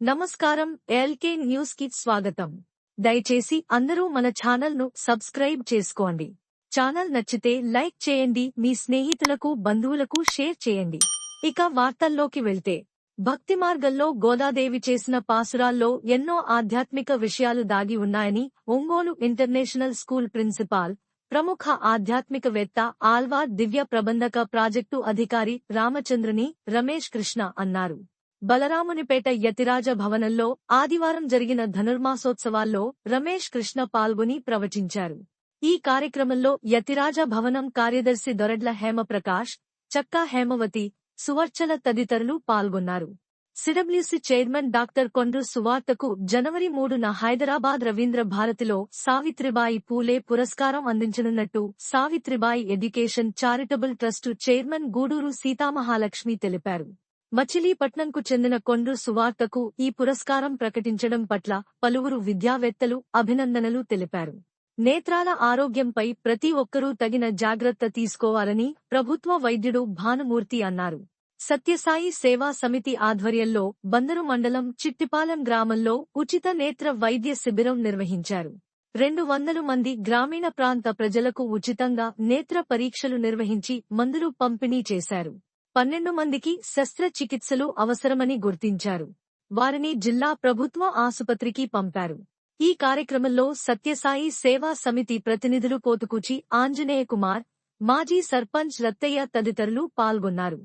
నమస్కారం ఎల్కే న్యూస్కి స్వాగతం. దయచేసి అందరూ మన ఛానల్ను సబ్స్క్రైబ్ చేసుకోండి. ఛానల్ నచ్చితే లైక్ చేయండి మీ స్నేహితులకు బంధువులకు షేర్ చేయండి. ఇక వార్తల్లోకి వెళ్తే భక్తి మార్గంలో గోదాదేవి చేసిన పాసురాల్లో ఎన్నో ఆధ్యాత్మిక విషయాలు దాగి ఉన్నాయని ఒంగోలు ఇంటర్నేషనల్ స్కూల్ ప్రిన్సిపాల్ ప్రముఖ ఆధ్యాత్మికవేత్త ఆల్వార్ దివ్య ప్రబంధక ప్రాజెక్టు అధికారి రామచంద్రని రమేష్ కృష్ణ అన్నారు. బలరామునిపేట యతిరాజ భవనంలో ఆదివారం జరిగిన ధనుర్మాసోత్సవాల్లో రమేష్ కృష్ణ పాల్గొని ప్రవచించారు. ఈ కార్యక్రమంలో యతిరాజ భవనం కార్యదర్శి దొరడ్ల హేమప్రకాష్ చక్కా హేమవతి సువర్చల తదితరులు పాల్గొన్నారు. సిడబ్ల్యూసి చైర్మన్ డాక్టర్ కొండ్రు సువార్తకు జనవరి మూడున హైదరాబాద్ రవీంద్ర భారతిలో సావిత్రిబాయి పూలే పురస్కారం అందించనున్నట్టు Savitribai education charitable trust chairman Gudur Seethamahalakshmi తెలిపారు. మచిలీపట్నంకు చెందిన కొండ్రు సువార్తకు ఈ పురస్కారం ప్రకటించడం పట్ల పలువురు విద్యావేత్తలు అభినందనలు తెలిపారు. నేత్రాల ఆరోగ్యంపై ప్రతి ఒక్కరూ తగిన జాగ్రత్త తీసుకోవాలని ప్రభుత్వ వైద్యుడు భానుమూర్తి అన్నారు. సత్యసాయి సేవా సమితి ఆధ్వర్యంలో బందరు మండలం చిట్టిపాలెం గ్రామంలో ఉచిత నేత్ర వైద్య శిబిరం నిర్వహించారు. రెండు వందలు మంది గ్రామీణ ప్రాంత ప్రజలకు ఉచితంగా నేత్ర పరీక్షలు నిర్వహించి మందులు పంపిణీ చేశారు. పన్నెండు మందికి శస్త్రచికిత్సలు అవసరమని గుర్తించారు. వారిని జిల్లా ప్రభుత్వ ఆసుపత్రికి పంపారు. ఈ కార్యక్రమంలో సత్యసాయి సేవా సమితి ప్రతినిధులు కోతుకూచి ఆంజనేయ కుమార్ మాజీ సర్పంచ్ రత్తయ్య తదితరులు పాల్గొన్నారు.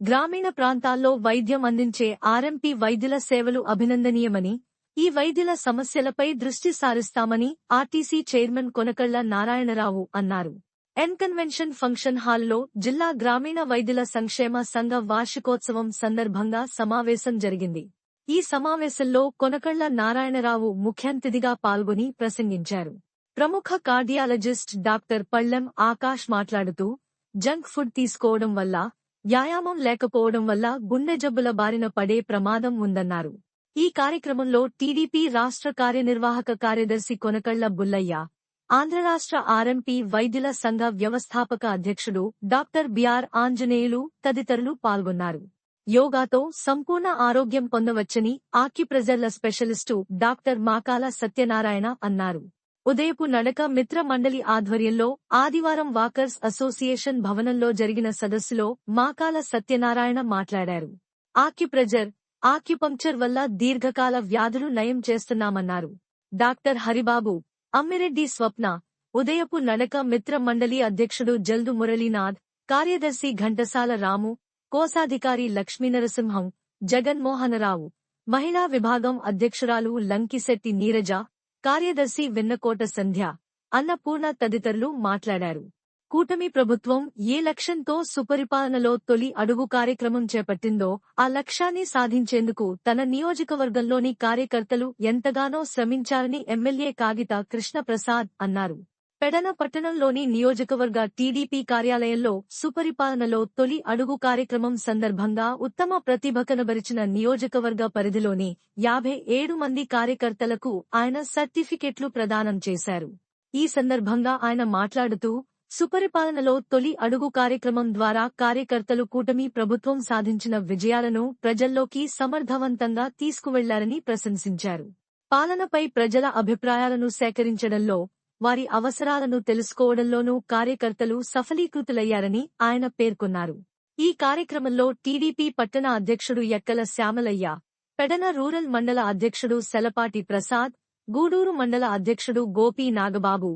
గ్రామీణ ప్రాంతాల్లో వైద్యం అందించే ఆర్ఎంపీ వైద్యుల సేవలు అభినందనీయమని ఈ వైద్యుల సమస్యలపై దృష్టి సారిస్తామని ఆర్టీసీ చైర్మన్ కొనకళ్ళ నారాయణరావు అన్నారు. ఎన్ కన్వెన్షన్ ఫంక్షన్ హాల్లో జిల్లా గ్రామీణ వైద్యుల సంక్షేమ సంఘ వార్షికోత్సవం సందర్భంగా సమావేశం జరిగింది. ఈ సమావేశంలో కొనకళ్ళ నారాయణరావు ముఖ్యాతిథిగా పాల్గొని ప్రసంగించారు. ప్రముఖ కార్డియాలజిస్ట్ డాక్టర్ పళ్ళెం ఆకాష్ మాట్లాడుతూ జంక్ ఫుడ్ తీసుకోవడం వల్ల వ్యాయామం లేకపోవడం వల్ల గుండె జబ్బుల బారిన పడే ప్రమాదం ఉందన్నారు. ఈ కార్యక్రమంలో టీడీపీ రాష్ట్ర కార్యనిర్వాహక కార్యదర్శి కొనకళ్ళ బుల్లయ్య ఆంధ్ర రాష్ట్ర ఆర్ఎంపీ వైద్యుల సంఘ వ్యవస్థాపక అధ్యక్షుడు డాక్టర్ బిఆర్ ఆంజనేయులు తదితరులు పాల్గొన్నారు. యోగాతో సంపూర్ణ ఆరోగ్యం పొందవచ్చని ఆక్యుప్రెజర్ల స్పెషలిస్టు డాక్టర్ మాకాల సత్యనారాయణ అన్నారు. ఉదయపు నడక మిత్ర మండలి ఆధ్వర్యంలో ఆదివారం వాకర్స్ అసోసియేషన్ భవనంలో జరిగిన సదస్సులో మాకాల సత్యనారాయణ మాట్లాడారు. ఆక్యుప్రెజర్ ఆక్యుపంక్చర్ వల్ల దీర్ఘకాల వ్యాధులు నయం చేస్తున్నామన్నారు. డాక్టర్ హరిబాబు అమ్మిరెడ్డి స్వప్న ఉదయపు నడక మిత్ర మండలి అధ్యక్షుడు జల్దు మురళీనాథ్ కార్యదర్శి ఘంటసాల రాము కోశాధికారి లక్ష్మీనరసింహం జగన్మోహనరావు మహిళా విభాగం అధ్యక్షురాలు లంకిశెట్టి నీరజ కార్యదర్శి వెన్నకోట సంధ్య అన్నపూర్ణ తదితరులు మాట్లాడారు. కూటమి ప్రభుత్వం ఏ లక్ష్యంతో సుపరిపాలనలో తొలి అడుగు కార్యక్రమం చేపట్టిందో ఆ లక్ష్యాన్ని సాధించేందుకు తన నియోజకవర్గంలోని కార్యకర్తలు ఎంతగానో శ్రమించారని ఎమ్మెల్యే కాగిత కృష్ణప్రసాద్ అన్నారు. పెడన పట్టణంలోని నియోజకవర్గ టీడీపీ కార్యాలయంలో సుపరిపాలనలో తొలి అడుగు కార్యక్రమం సందర్భంగా ఉత్తమ ప్రతిభ కనబరిచిన నియోజకవర్గ పరిధిలోని యాభై ఏడు మంది కార్యకర్తలకు ఆయన సర్టిఫికెట్లు ప్రదానం చేశారు. ఈ సందర్భంగా ఆయన మాట్లాడుతూ సుపరిపాలనలో తొలి అడుగు కార్యక్రమం ద్వారా కార్యకర్తలు కూటమి ప్రభుత్వం సాధించిన విజయాలను ప్రజల్లోకి సమర్థవంతంగా తీసుకువెళ్ళారని ప్రశంసించారు. పాలనపై ప్రజల అభిప్రాయాలను సేకరించడంలో వారి అవసరాలను తెలుసుకోవడంలోనూ కార్యకర్తలు సఫలీకృతులయ్యారని ఆయన పేర్కొన్నారు. ఈ కార్యక్రమంలో టీడీపీ పట్టణ అధ్యక్షుడు ఎక్కల శ్యామలయ్య పెడన రూరల్ మండల అధ్యక్షుడు సెలపాటి ప్రసాద్ గూడూరు మండల అధ్యక్షుడు Gopi Nagababu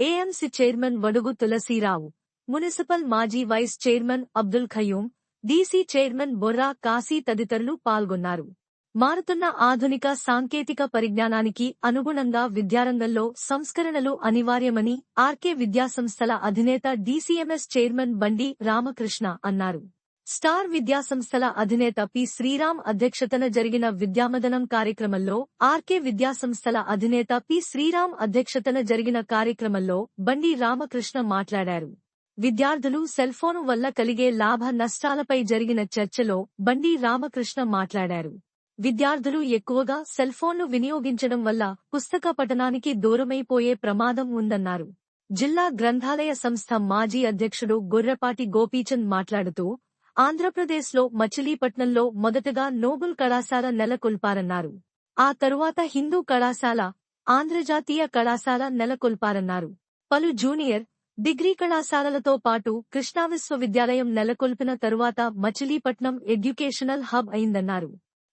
AMC chairman Vadugu Tulasirao municipal మాజీ vice chairman Abdul Khayum DC chairman Borra Kasi తదితరులు పాల్గొన్నారు. మారుతున్న ఆధునిక సాంకేతిక పరిజ్ఞానానికి అనుగుణంగా విద్యారంగంలో సంస్కరణలు అనివార్యమని ఆర్కే విద్యాసంస్థల అధినేత డీసీఎంఎస్ చైర్మన్ బండి రామకృష్ణ అన్నారు. స్టార్ విద్యాసంస్థల అధినేత పి. శ్రీరామ్ అధ్యక్షతన జరిగిన విద్యామదనం కార్యక్రమంలో ఆర్కే విద్యాసంస్థల అధినేత పి. శ్రీరామ్ అధ్యక్షతన జరిగిన కార్యక్రమంలో బండి రామకృష్ణ మాట్లాడారు. విద్యార్థులు సెల్ఫోను వల్ల కలిగే లాభ నష్టాలపై జరిగిన చర్చలో బండి రామకృష్ణ మాట్లాడారు. విద్యార్థులు ఎక్కువగా సెల్ఫోన్లు వినియోగించడం వల్ల పుస్తక పఠనానికి దూరమైపోయే ప్రమాదం ఉందన్నారు. జిల్లా గ్రంథాలయ సంస్థ మాజీ అధ్యక్షుడు గొర్రెపాటి గోపీచంద్ మాట్లాడుతూ ఆంధ్రప్రదేశ్లో మచిలీపట్నంలో మొదటగా నోబుల్ కళాశాల నెలకొల్పారన్నారు. ఆ తరువాత హిందూ కళాశాల ఆంధ్రజాతీయ కళాశాల నెలకొల్పారన్నారు. పలు జూనియర్ డిగ్రీ కళాశాలలతో పాటు కృష్ణా విశ్వవిద్యాలయం నెలకొల్పిన తరువాత మచిలీపట్నం ఎడ్యుకేషనల్ హబ్ అయిందన్నారు.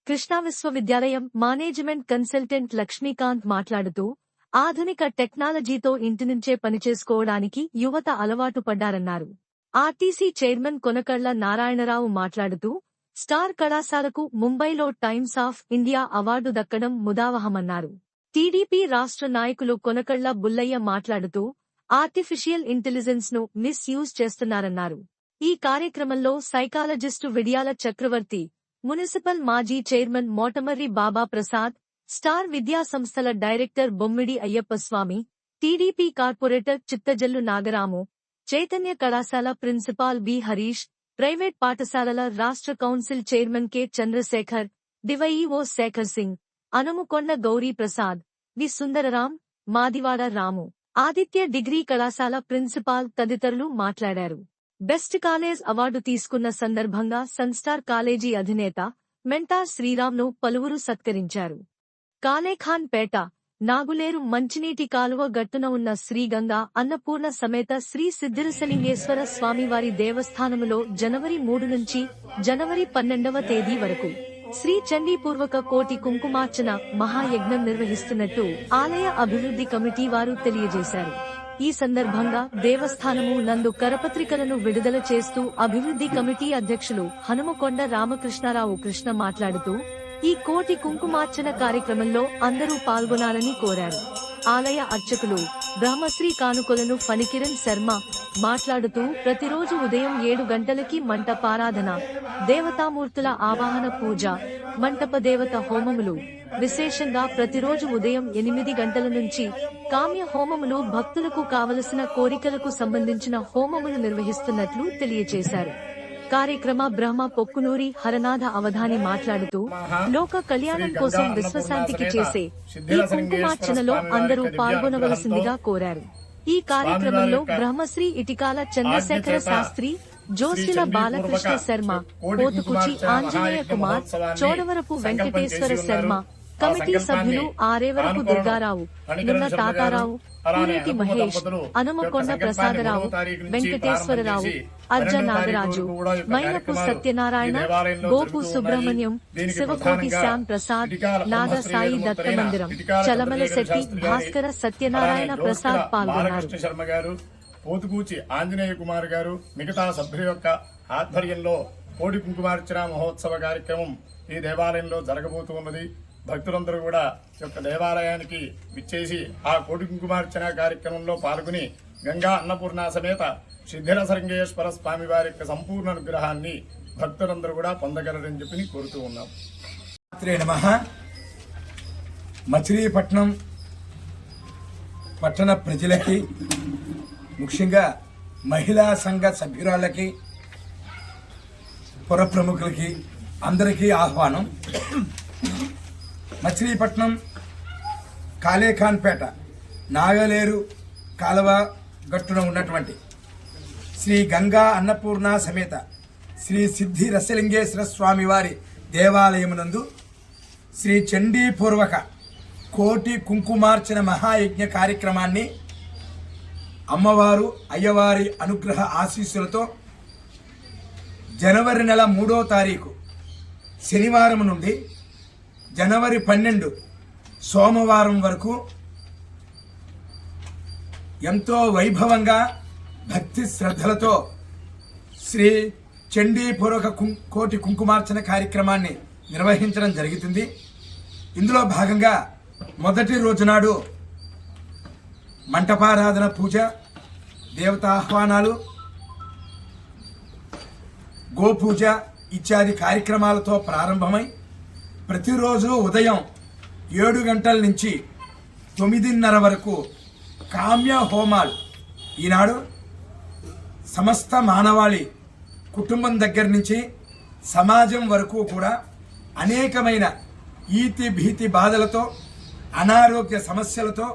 కృష్ణా విశ్వవిద్యాలయం మేనేజ్మెంట్ కన్సల్టెంట్ లక్ష్మీకాంత్ మాట్లాడుతూ ఆధునిక టెక్నాలజీతో ఇంటి నుంచే పనిచేసుకోవడానికి యువత అలవాటు పడ్డారన్నారు. ఆర్టీసీ చైర్మన్ కొనకళ్ళ నారాయణరావు మాట్లాడుతూ స్టార్ కళాశాలకు ముంబైలో టైమ్స్ ఆఫ్ ఇండియా అవార్డు దక్కడం ముదావహమన్నారు. టీడీపీ రాష్ట్ర నాయకులు కొనకళ్ళ బుల్లయ్య మాట్లాడుతూ ఆర్టిఫిషియల్ ఇంటెలిజెన్స్ను మిస్ యూజ్ చేస్తున్నారన్నారు. ఈ కార్యక్రమంలో సైకాలజిస్టు విడియాల చక్రవర్తి మున్సిపల్ మాజీ చైర్మన్ మోటమర్రి బాబా ప్రసాద్ స్టార్ విద్యా సంస్థల director Bommidi Ayyappaswamy TDP corporator Chittajallu Nagaramu Chaitanya కళాశాల ప్రిన్సిపాల్ బి. హరీష్ ప్రైవేట్ పాఠశాలల రాష్ట్ర council chairman K. Chandrasekhar DyEO Shekhar Singh Anumukonda Gowri Prasad V. Sundararam Madivada Ramu. Aditya degree కళాశాల principal తదితరులు మాట్లాడారు. Best college award తీసుకున్న సందర్భంగా Sunstar college అధినేత mentor శ్రీరామ్ను పలువురు సత్కరించారు. కాలేఖాన్ పేట నాగులేరు మంచినీటి కాలువ గట్టున ఉన్న శ్రీగంగా అన్నపూర్ణ సమేత శ్రీ సిద్ధిరసలింగేశ్వర స్వామివారి దేవస్థానములో జనవరి మూడు నుంచి జనవరి పన్నెండవ తేదీ వరకు శ్రీ చండీపూర్వక కోటి కుంకుమార్చన మహాయజ్ఞం నిర్వహిస్తున్నట్టు ఆలయ అభివృద్ధి కమిటీ వారు తెలియజేశారు. ఈ సందర్భంగా దేవస్థానము నందు కరపత్రికలను విడుదల చేస్తూ అభివృద్ధి కమిటీ అధ్యక్షులు హనుమకొండ రామకృష్ణారావు కృష్ణ మాట్లాడుతూ ఈ కోటి కుంకుమార్చన కార్యక్రమంలో అందరూ పాల్గొనాలని కోరారు. ఆలయ అర్చకులు బ్రహ్మశ్రీ కానుకొలను ఫణికిరణ్ శర్మ మాట్లాడుతూ ప్రతిరోజు ఉదయం ఏడు గంటలకి మంటపారాధన దేవతామూర్తుల ఆవాహన పూజ మంటప దేవత హోమములు. విశేషంగా ప్రతిరోజు ఉదయం ఎనిమిది గంటల నుంచి కామ్య హోమములు భక్తులకు కావలసిన కోరికలకు సంబంధించిన హోమములు నిర్వహిస్తున్నట్లు తెలియజేశారు కార్యక్రమ బ్రహ్మ పొక్కునూరి హరనాథ అవధాని మాట్లాడుతూ లోక కళ్యాణం కోసం విశ్వశాంతికి చేసే ఈ కుంకుమార్చనలో అందరూ పాల్గొనవలసిందిగా కోరారు. ఈ కార్యక్రమంలో బ్రహ్మశ్రీ ఇటికాల చంద్రశేఖర శాస్త్రి జోసిల బాలకృష్ణ శర్మ కోతుకుచి ఆంజనేయ కుమార్ చోడవరపు వెంకటేశ్వర శర్మ కమిటీ సభ్యులు ఆరేవరపు దుర్గారావు నిన్న తాతారావు పూరేటి మహేష్ అనుమకొండ ప్రసాదరావు వెంకటేశ్వరరావు అర్జ నాగరాజు మైనపు సత్యనారాయణ గోపు సుబ్రహ్మణ్యం శివకోటి శ్యామ్ ప్రసాద్ నాద సాయి దత్త మందిరం చలమల శెట్టి భాస్కర సత్యనారాయణ ప్రసాద్ పాల్గొన్నారు. బాలకృష్ణ శర్మ గారు పోతుకూచి ఆంజనేయ కుమార్ గారు మిగతా సభ్యుల యొక్క ఆధ్వర్యంలో కోడి కుంకుమార్చన మహోత్సవ కార్యక్రమం ఈ దేవాలయంలో జరగబోతూ ఉన్నది. భక్తులందరూ కూడా యొక్క దేవాలయానికి విచ్చేసి ఆ కోటి కుంకుమార్చన కార్యక్రమంలో పాల్గొని గంగా అన్నపూర్ణ సమేత సిద్ధిరసరంగేశ్వర స్వామి వారి యొక్క సంపూర్ణ అనుగ్రహాన్ని భక్తులందరూ కూడా పొందగలరని చెప్పి కోరుతూ ఉన్నాం. రాత్రి నమ. మచిలీపట్నం పట్టణ ప్రజలకి ముఖ్యంగా మహిళా సంఘ సభ్యురాళ్ళకి పుర ప్రముఖులకి అందరికీ ఆహ్వానం. మచిలీపట్నం కాళేఖాన్పేట నాగలేరు కాలువ గట్టున ఉన్నటువంటి శ్రీ గంగా అన్నపూర్ణ సమేత శ్రీ సిద్ధి రసలింగేశ్వర స్వామి వారి దేవాలయమునందు శ్రీ చండీపూర్వక కోటి కుంకుమార్చన మహాయజ్ఞ కార్యక్రమాన్ని అమ్మవారు అయ్యవారి అనుగ్రహ ఆశీస్సులతో జనవరి నెల మూడో తారీఖు శనివారం నుండి జనవరి పన్నెండు సోమవారం వరకు ఎంతో వైభవంగా భక్తి శ్రద్ధలతో శ్రీ చండీపూర్వక కుం- కోటి కుంకుమార్చన కార్యక్రమాన్ని నిర్వహించడం జరుగుతుంది ఇందులో భాగంగా మొదటి రోజు నాడు మంటపారాధన పూజ దేవతాహ్వానాలు గోపూజ ఇత్యాది కార్యక్రమాలతో ప్రారంభమై ప్రతిరోజు ఉదయం ఏడు గంటల నుంచి తొమ్మిదిన్నర వరకు కామ్య హోమాలు. ఈనాడు సమస్త మానవాళి కుటుంబం దగ్గర నుంచి సమాజం వరకు కూడా అనేకమైన ఈతి భీతి బాధలతో అనారోగ్య సమస్యలతో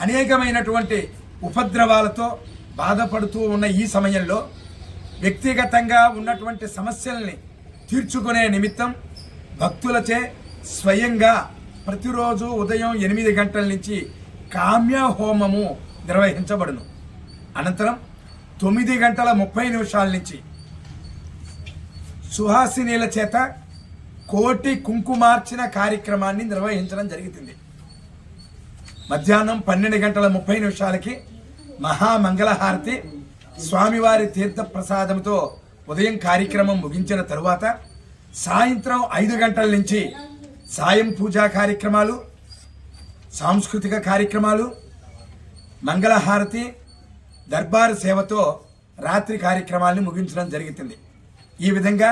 అనేకమైనటువంటి ఉపద్రవాలతో బాధపడుతూ ఉన్న ఈ సమయంలో వ్యక్తిగతంగా ఉన్నటువంటి సమస్యల్ని తీర్చుకునే నిమిత్తం భక్తులచే స్వయంగా ప్రతిరోజు ఉదయం ఎనిమిది గంటల నుంచి కామ్య హోమము నిర్వహించబడును. అనంతరం తొమ్మిది గంటల ముప్పై నిమిషాల నుంచి సుహాసినీల చేత కోటి కుంకుమార్చన కార్యక్రమాన్ని నిర్వహించడం జరుగుతుంది. మధ్యాహ్నం పన్నెండు గంటల ముప్పై నిమిషాలకి మహామంగళహారతి స్వామివారి తీర్థ ప్రసాదంతో ఉదయం కార్యక్రమం ముగించిన తరువాత సాయంత్రం ఐదు గంటల నుంచి సాయం పూజా కార్యక్రమాలు సాంస్కృతిక కార్యక్రమాలు మంగళహారతి దర్బార్ సేవతో రాత్రి కార్యక్రమాలను ముగించడం జరుగుతుంది. ఈ విధంగా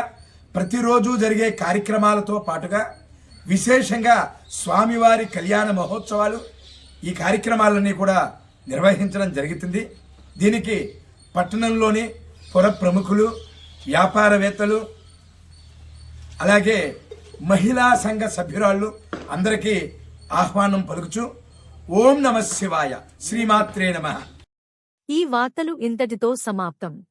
ప్రతిరోజు జరిగే కార్యక్రమాలతో పాటుగా విశేషంగా స్వామివారి కళ్యాణ మహోత్సవాలు ఈ కార్యక్రమాలన్నీ కూడా నిర్వహించడం జరుగుతుంది. దీనికి పట్టణంలోని పుర ప్రముఖులు వ్యాపారవేత్తలు అలాగే మహిళా సంఘ సభ్యురాళ్ళు అందరికీ ఆహ్వానం పలుకుచు. ఓం నమ శివాయ. శ్రీమాత్రే నమ. ఈ వార్తలు ఇంతటితో సమాప్తం.